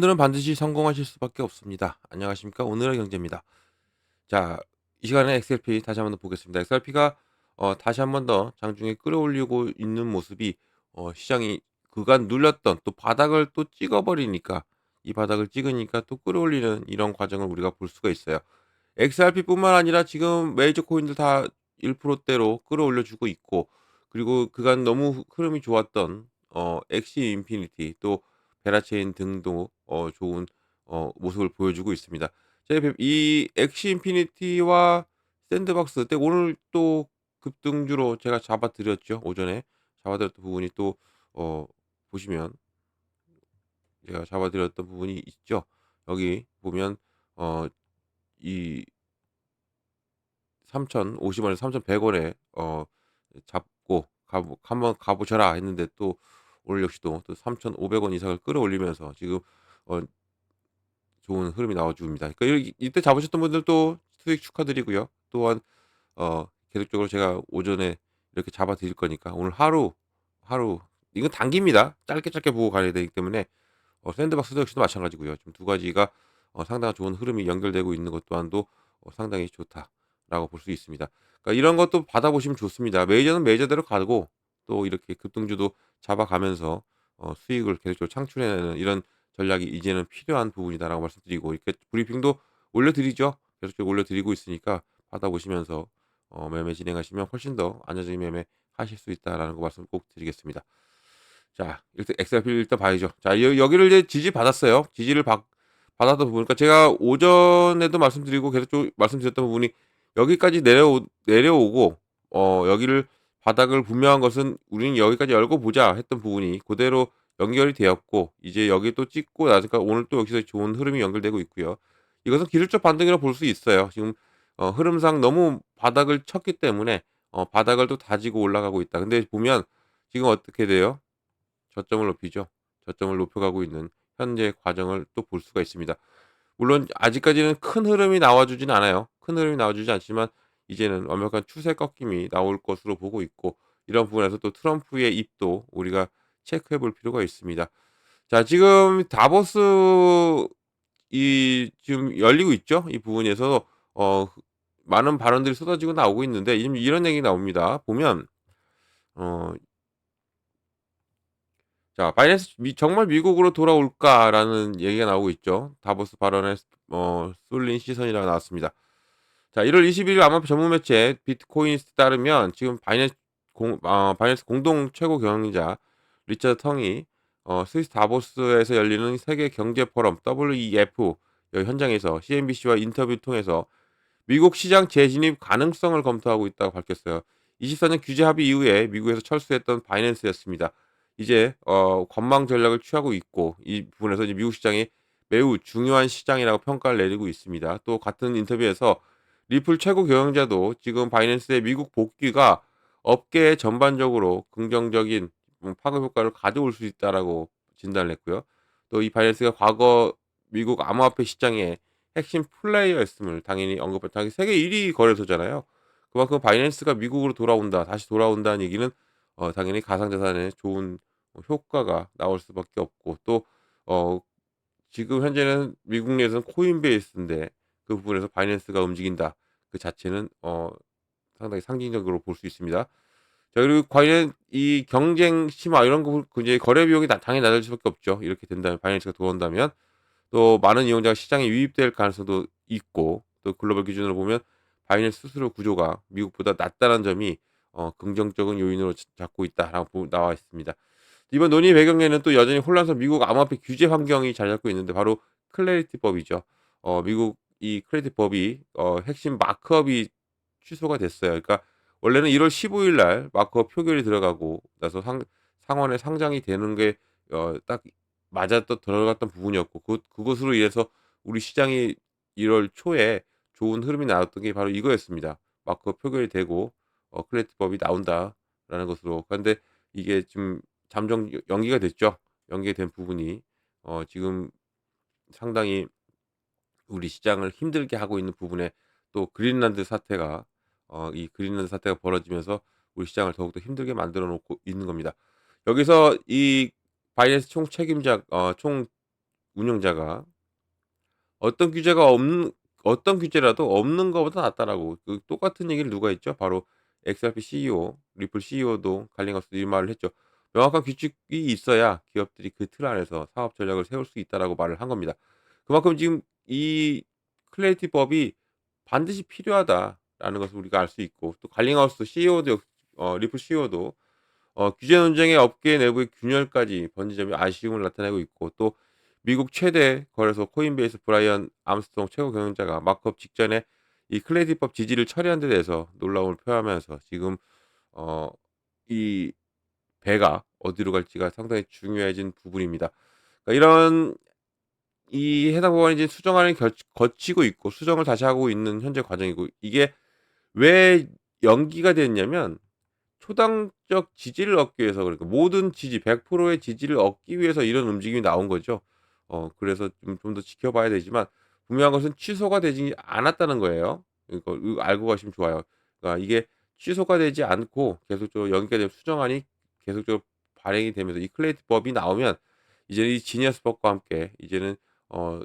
여러분들은 반드시 성공하실 수밖에 없습니다. 안녕하십니까? 오늘의 경제입니다. 자, 이 시간에 XRP 다시 한번 더 보겠습니다. XRP가 어, 다시 한번 더 장중에 끌어올리고 있는 모습이 어, 시장이 그간 눌렸던 또 바닥을 또 찍어버리니까 이 바닥을 찍으니까 또 끌어올리는 이런 과정을 우리가 볼 수가 있어요. XRP뿐만 아니라 지금 메이저 코인들 다 1%대로 끌어올려주고 있고 그리고 그간 너무 흐름이 좋았던 어, 엑시 인피니티 또 베라체인 등도 어, 좋은 어, 모습을 보여주고 있습니다. 이 엑시 인피니티와 샌드박스 때 오늘 또 급등주로 제가 잡아드렸죠 오전에 잡아드렸던 부분이 또 어, 보시면 제가 잡아드렸던 부분이 있죠. 여기 보면 어, 이 3,050원에서 3,100원에 어, 잡고 가, 한번 가보셔라 했는데 또 오늘 역시도 또 3,500원 이상을 끌어올리면서 지금 어, 좋은 흐름이 나와줍니다. 그러니까 이때 잡으셨던 분들도 수익 축하드리고요. 또한 어, 계속적으로 제가 오전에 이렇게 잡아 드릴 거니까 오늘 하루 하루 이건 단기입니다. 짧게 짧게 보고 가야 되기 때문에 어, 샌드박스도 역시도 마찬가지고요. 지금 두 가지가 어, 상당한 좋은 흐름이 연결되고 있는 것 또한도 어, 상당히 좋다라고 볼 수 있습니다. 그러니까 이런 것도 받아보시면 좋습니다. 메이저는 메이저대로 가고 또 이렇게 급등주도 잡아가면서 어, 수익을 계속적으로 창출해내는 이런 전략이 이제는 필요한 부분이다라고 말씀드리고 이렇게 브리핑도 올려드리죠. 계속적으로 올려드리고 있으니까 받아보시면서 어, 매매 진행하시면 훨씬 더 안정적인 매매 하실 수 있다라는 거 말씀 꼭 드리겠습니다. 자, 일단 XRP 일단 봐야죠. 자, 여, 기를 이제 지지 받았어요. 지지를 받, 받았다 보니까 제가 오전에도 말씀드리고 계속 좀 말씀드렸던 부분이 여기까지 내려오, 내려오고 어, 여기를 바닥을 분명한 것은 우리는 여기까지 열고 보자 했던 부분이 그대로 연결이 되었고 이제 여기 또 찍고 나니까 오늘 또 여기서 좋은 흐름이 연결되고 있고요. 이것은 기술적 반등이라고 볼수 있어요. 지금 어, 흐름상 너무 바닥을 쳤기 때문에 어, 바닥을 또 다지고 올라가고 있다. 근데 보면 지금 어떻게 돼요? 저점을 높이죠. 저점을 높여가고 있는 현재 과정을 또 볼 수가 있습니다. 물론 아직까지는 큰 흐름이 나와주진 않아요. 큰 흐름이 나와주지 않지만 이제는 완벽한 추세 꺾임이 나올 것으로 보고 있고 이런 부분에서 또 트럼프의 입도 우리가 체크해 볼 필요가 있습니다. 자, 지금 다보스 이 지금 열리고 있죠. 이 부분에서 어 많은 발언들이 쏟아지고 나오고 있는데 지금 이런 얘기 나옵니다. 보면 어 자, 바이낸스 미, 정말 미국으로 돌아올까라는 얘기가 나오고 있죠. 다보스 발언에 어, 쏠린 시선이라고 나왔습니다. 자, 1월 21일 암호화 전문 매체 비트코인스트 따르면 지금 바이낸스 공, 어, 바이낸스 공동 최고 경영자 리처드 텅이 어, 스위스 다보스에서 열리는 세계 경제 포럼 WEF 현장에서 CNBC와 인터뷰 통해서 미국 시장 재진입 가능성을 검토하고 있다고 밝혔어요. 24년 규제 합의 이후에 미국에서 철수했던 바이낸스였습니다. 이제 어, 관망 전략을 취하고 있고 이 부분에서 이제 미국 시장이 매우 중요한 시장이라고 평가를 내리고 있습니다. 또 같은 인터뷰에서 리플 최고 경영자도 지금 바이낸스의 미국 복귀가 업계 전반적으로 긍정적인 파급 효과를 가져올 수 있다라고 진단을 했고요. 또 이 바이낸스가 과거 미국 암호화폐 시장의 핵심 플레이어였음을 당연히 언급했 당연히 세계 1위 거래소잖아요. 그만큼 바이낸스가 미국으로 돌아온다, 다시 돌아온다는 얘기는 어, 당연히 가상자산에 좋은 효과가 나올 수밖에 없고 또 어, 지금 현재는 미국 내에서는 코인베이스인데 그 부분에서 바이낸스가 움직인다. 그 자체는 어, 상당히 상징적으로 볼 수 있습니다. 자, 그리고 관련 이 경쟁 심화 이런 거 이제 거래 비용이 당연히 낮을 수밖에 없죠. 이렇게 된다면 바이낸스가 들어온다면 또 많은 이용자가 시장에 유입될 가능성도 있고 또 글로벌 기준으로 보면 바이낸스 스스로 구조가 미국보다 낮다는 점이 어, 긍정적인 요인으로 잡고 있다라고 나와 있습니다. 이번 논의 배경에는 또 여전히 혼란스러운 미국 암호화폐 규제 환경이 잘 잡고 있는데 바로 클래리티법이죠. 어, 미국 이 클래리티법이 어, 핵심 마크업이 취소가 됐어요. 그러니까 원래는 1월 15일 날 마크업 표결이 들어가고 나서 상, 상원에 상장이 되는 게 어, 딱 맞아 또 들어갔던 부분이었고 그, 그것으로 인해서 우리 시장이 1월 초에 좋은 흐름이 나왔던 게 바로 이거였습니다. 마크업 표결이 되고 어, 클래리티법이 나온다라는 것으로. 그런데 이게 지금 잠정 연기가 됐죠. 연기된 부분이 어, 지금 상당히 우리 시장을 힘들게 하고 있는 부분에 또 그린란드 사태가 어, 이 그린란드 사태가 벌어지면서 우리 시장을 더욱더 힘들게 만들어 놓고 있는 겁니다. 여기서 이 바이낸스 총 책임자 어, 총 운용자가 어떤 규제가 없는 어떤 규제라도 없는 것보다 낫다라고 그 똑같은 얘기를 누가 했죠? 바로 XRP CEO, 리플 CEO도 갈링하우스도 이 말을 했죠. 명확한 규칙이 있어야 기업들이 그 틀 안에서 사업 전략을 세울 수 있다라고 말을 한 겁니다. 그만큼 지금 이 클래리티법이 반드시 필요하다 라는 것을 우리가 알 수 있고 또 갈링하우스 CEO도 역어 리플 CEO도 어 규제 논쟁에 업계 내부의 균열까지 번진 점이 아쉬움을 나타내고 있고 또 미국 최대 거래소 코인베이스 브라이언 암스트롱 최고 경영자가 마크업 직전에 이 클래리티법 지지를 처리한 데 대해서 놀라움을 표하면서 지금 어 이 배가 어디로 갈지가 상당히 중요해진 부분입니다. 그러니까 이런 이 해당 법안이 이제 수정안을 결 거치고 있고 수정을 다시 하고 있는 현재 과정이고 이게 왜 연기가 됐냐면 초당적 지지를 얻기 위해서 그러니까 모든 지지 100%의 지지를 얻기 위해서 이런 움직임이 나온 거죠. 어 그래서 좀좀더 지켜봐야 되지만 분명한 것은 취소가 되지 않았다는 거예요. 이거 이거 알고 가시면 좋아요. 그러니까 이게 취소가 되지 않고 계속적으로 연기가 되면 수정안이 계속적으로 발행이 되면서 이 클레이트 법이 나오면 이제 이 지니어스 법과 함께 이제는 어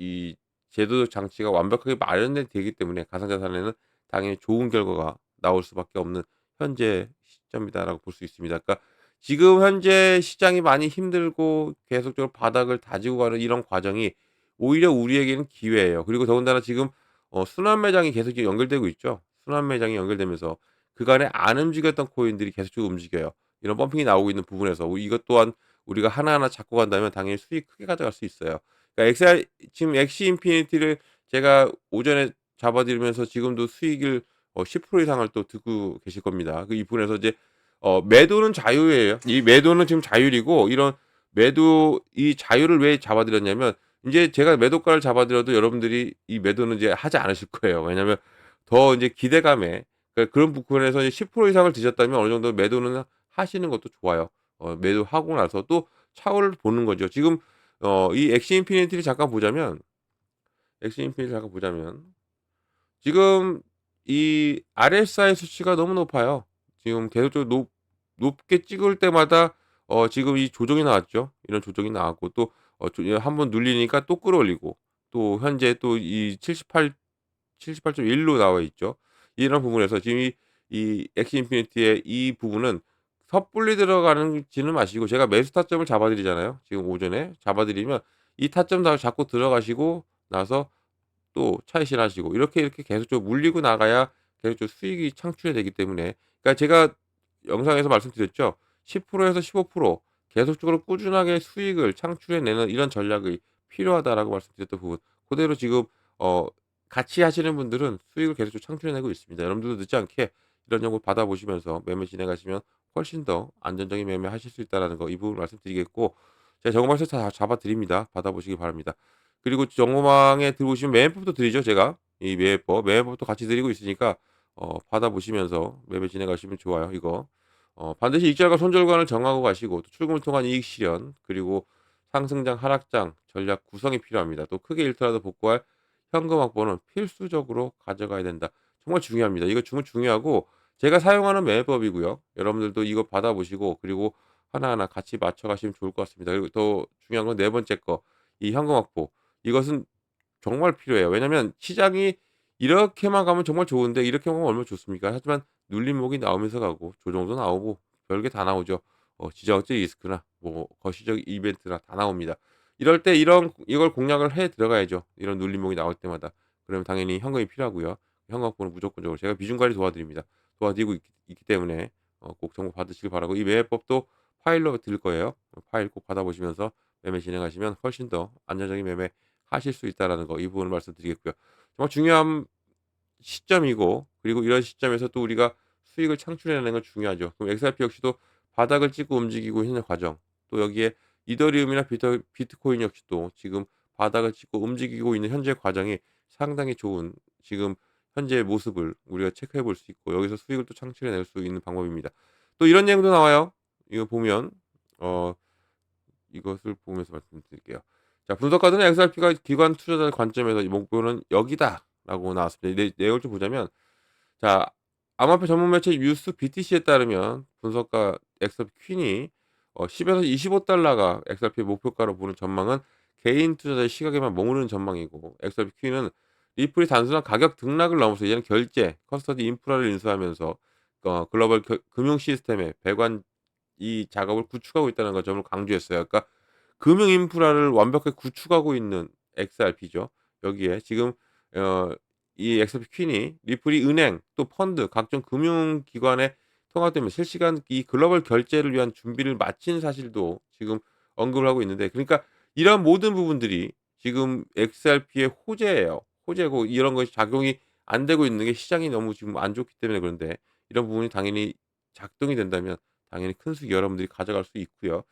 이 제도적 장치가 완벽하게 마련이 되기 때문에 가상자산에는 당연히 좋은 결과가 나올 수밖에 없는 현재 시점이다라고 볼 수 있습니다. 그러니까 지금 현재 시장이 많이 힘들고 계속적으로 바닥을 다지고 가는 이런 과정이 오히려 우리에게는 기회예요. 그리고 더군다나 지금 어 순환 매장이 계속 연결되고 있죠. 순환 매장이 연결되면서 그간에 안 움직였던 코인들이 계속적으로 움직여요. 이런 펌핑이 나오고 있는 부분에서 우 이것 또한 우리가 하나하나 잡고 간다면 당연히 수익 크게 가져갈 수 있어요. 그러니까 엑스알 지금 엑시 인피니티를 제가 오전에 잡아 드리면서 지금도 수익을 어 10% 이상을 또 듣고 계실 겁니다. 그 이 부분에서 이제 어 매도는 자유예요. 이 매도는 지금 자율이고 이런 매도 이 자유를 왜 잡아 드렸냐면 인제 제가 매도가를 잡아 드려도 여러분들이 이 매도는 이제 하지 않으실 거예요. 왜냐하면 더 인제 기대감에 그러니까 그런 부분에서 이제 10% 이상을 드셨다면 어느 정도 매도는 하시는 것도 좋아요. 어 매도하고 나서 또 차후를 보는 거죠. 지금 어 이 엑시 인피니티를 잠깐 보자면 엑시 인피니티를 잠깐 보자면 지금 이 RSI 수치가 너무 높아요. 지금 계속적으로 높 높게 찍을 때마다 어 지금 이 조정이 나왔죠. 이런 조정이 나왔고 또어조예 한번 눌리니까 또 끌어올리고 또 현재 또 이 78 78.1로 나와 있죠. 이런 부분에서 지금 이 이 엑시 인피니티의 이 부분은 섣불리 들어가는지는 마시고 제가 매수 타점을 잡아 드리잖아요. 지금 오전에 잡아 드리면 이 타점 다 잡고 들어가시고 나서 또 차익 실하시고 이렇게, 이렇게 계속적으로 물리고 나가야 계속적으로 수익이 창출이 되기 때문에 그러니까 제가 영상에서 말씀드렸죠. 10% 에서 15% 계속적으로 꾸준하게 수익을 창출해 내는 이런 전략이 필요하다라고 말씀드렸던 부분. 그대로 지금 어 같이 하시는 분들은 수익을 계속적으로 창출해 내고 있습니다. 여러분들도 늦지 않게 이런 정보 받아보시면서 매매 진행하시면 훨씬 더 안전적인 매매 하실 수 있다라는 거 이 부분 말씀드리겠고 제가 정보방에서 다 잡아 드립니다. 받아보시기 바랍니다. 그리고 정보망에 들어오시면 매매법도 드리죠, 제가. 이 매매법, 매매법도 같이 드리고 있으니까 어 받아보시면서 매매 진행하시면 좋아요, 이거. 어 반드시 익절과 손절관을 정하고 가시고 또 출금을 통한 이익 실현 그리고 상승장, 하락장 전략 구성이 필요합니다. 또 크게 잃더라도 복구할 현금 확보는 필수적으로 가져가야 된다. 정말 중요합니다. 이거 정말 중요하고 제가 사용하는 매매법이고요. 여러분들도 이거 받아보시고 그리고 하나하나 같이 맞춰 가시면 좋을 것 같습니다. 그리고 더 중요한 건 네 번째 거 이 현금 확보. 이것은 정말 필요해요. 왜냐면 시장이 이렇게만 가면 정말 좋은데 이렇게 가면 얼마나 좋습니까? 하지만 눌림목이 나오면서 가고 조정도 나오고 별게 다 나오죠. 어 지정학적 리스크나 뭐 거시적 이벤트나 다 나옵니다. 이럴 때 이런 이걸 공략을 해 들어가야죠. 이런 눌림목이 나올 때마다. 그러면 당연히 현금이 필요하고요. 현금 확보는 무조건적으로 제가 비중 관리 도와드립니다. 도와드리고 있, 있기 때문에 어 꼭 정보 받으시길 바라고 이 매매법도 파일로 드릴 거예요. 파일 꼭 받아보시면서 매매 진행하시면 훨씬 더 안정적인 매매 하실 수 있다라는 거 이 부분을 말씀드리겠고요. 정말 중요한 시점이고 그리고 이런 시점에서 또 우리가 수익을 창출해내는 건 중요하죠. 그럼 XRP 역시도 바닥을 찍고 움직이고 있는 과정 또 여기에 이더리움이나 비터, 비트코인 역시도 지금 바닥을 찍고 움직이고 있는 현재 과정이 상당히 좋은 지금 현재의 모습을 우리가 체크해 볼 수 있고 여기서 수익을 또 창출해 낼 수 있는 방법입니다. 또 이런 내용도 나와요. 이거 보면 어 이것을 보면서 말씀드릴게요. 자, 분석가들은 XRP가 기관 투자자 관점에서 이 목표는 여기다라고 나왔습니다. 내, 내용을 좀 보자면 자, 암호화폐 전문 매체 뉴스 BTC에 따르면 분석가 XRP 퀸이 어, 10에서 25달러가 XRP 목표가로 보는 전망은 개인 투자자의 시각에만 머무르는 전망이고 XRP Q는 리플이 단순한 가격 등락을 넘어서 이제는 결제, 커스터디 인프라를 인수하면서 어 글로벌 겨 금융 시스템의 배관 이 작업을 구축하고 있다는 거 점을 강조했어요. 그러니까 금융 인프라를 완벽하게 구축하고 있는 XRP죠. 여기에 지금 어 이 XRP 퀸이 리플이 은행 또 펀드 각종 금융 기관에 통합되면 실시간 이 글로벌 결제를 위한 준비를 마친 사실도 지금 언급을 하고 있는데 그러니까 이런 모든 부분들이 지금 XRP의 호재예요. 호재고 이런 것이 작용이 안 되고 있는 게 시장이 너무 지금 안 좋기 때문에 그런데 이런 부분이 당연히 작동이 된다면 당연히 큰 수익 여러분들이 가져갈 수 있고요.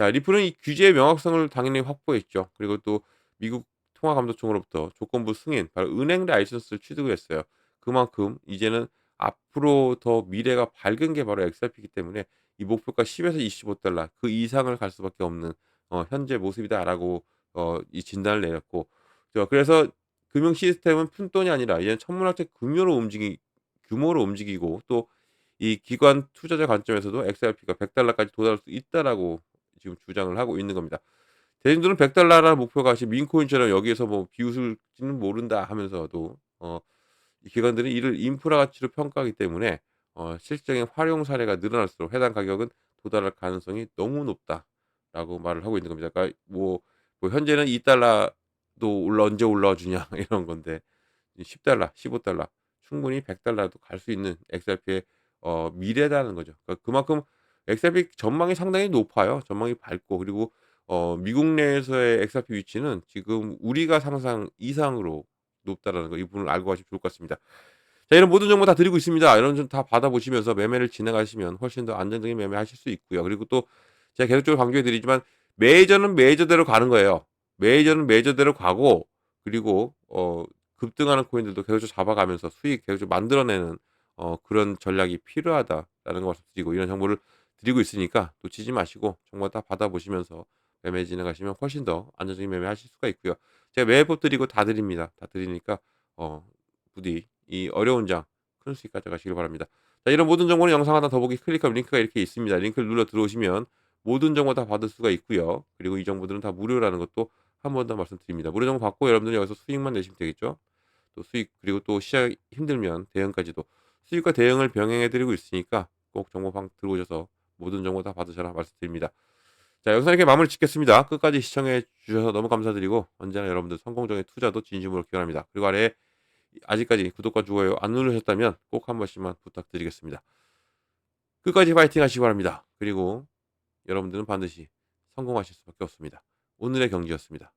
자 리플은 이 규제의 명확성을 당연히 확보했죠. 그리고 또 미국 통화감독청으로부터 조건부 승인 바로 은행 라이선스를 취득을 했어요. 그만큼 이제는 앞으로 더 미래가 밝은 게 바로 XRP이기 때문에 이 목표가 10에서 25달러 그 이상을 갈 수밖에 없는 어 현재 모습이다라고 어 이 진단을 내렸고 저 그래서 금융 시스템은 푼돈이 아니라 이제는 천문학적 규모로 움직이 규모로 움직이고 또 이 기관 투자자 관점에서도 XRP가 100달러까지 도달할 수 있다라고 지금 주장을 하고 있는 겁니다. 대중들은 100달러라는 목표가 지금 민코인처럼 여기에서 뭐 비웃을지는 모른다 하면서도 어 이 기관들은 이를 인프라 가치로 평가하기 때문에 어 실질적인 활용 사례가 늘어날수록 해당 가격은 도달할 가능성이 너무 높다라고 말을 하고 있는 겁니다. 그러니까 뭐, 뭐 현재는 2달러도 올라 언제 올라와 주냐 이런 건데 10달러, 15달러 충분히 100달러도 갈 수 있는 XRP의 어 미래라는 거죠. 그러니까 그만큼 XRP 전망이 상당히 높아요. 전망이 밝고 그리고 어 미국 내에서의 XRP 위치는 지금 우리가 상상 이상으로 높다라는 거 이 부분을 알고 가시면 좋을 것 같습니다. 자 이런 모든 정보 다 드리고 있습니다. 이런 좀다 받아보시면서 매매를 진행하시면 훨씬 더 안정적인 매매 하실 수 있고요. 그리고 또 제가 계속적으로 강조해 드리지만 메이저는 메이저대로 가는 거예요. 메이저는 메이저대로 가고 그리고 어 급등하는 코인들도 계속적으로 잡아가면서 수익 계속적으로 만들어내는 어 그런 전략이 필요하다라는 거 말씀드리고 이런 정보를 드리고 있으니까 놓치지 마시고 정보 다 받아보시면서 매매 진행하시면 훨씬 더 안정적인 매매 하실 수가 있고요. 제가 매매법 드리고 다 드립니다. 다 드리니까 어 부디 이 어려운 장 큰 수익 가져가시길 바랍니다. 자 이런 모든 정보는 영상 하나 더 보기 클릭하면 링크가 이렇게 있습니다. 링크를 눌러 들어오시면 모든 정보 다 받을 수가 있고요. 그리고 이 정보들은 다 무료라는 것도 한 번 더 말씀드립니다. 무료 정보 받고 여러분들이 여기서 수익만 내시면 되겠죠. 또 수익 그리고 또 시작 힘들면 대응까지도 수익과 대응을 병행해 드리고 있으니까 꼭 정보방 들어오셔서 모든 정보 다 받으셔라 말씀드립니다. 자 영상 이렇게 마무리 짓겠습니다. 끝까지 시청해 주셔서 너무 감사드리고 언제나 여러분들 성공적인 투자도 진심으로 기원합니다. 그리고 아래에 아직까지 구독과 좋아요 안 누르셨다면 꼭 한 번씩만 부탁드리겠습니다. 끝까지 파이팅 하시기 바랍니다. 그리고 여러분들은 반드시 성공하실 수밖에 없습니다. 오늘의 경기였습니다.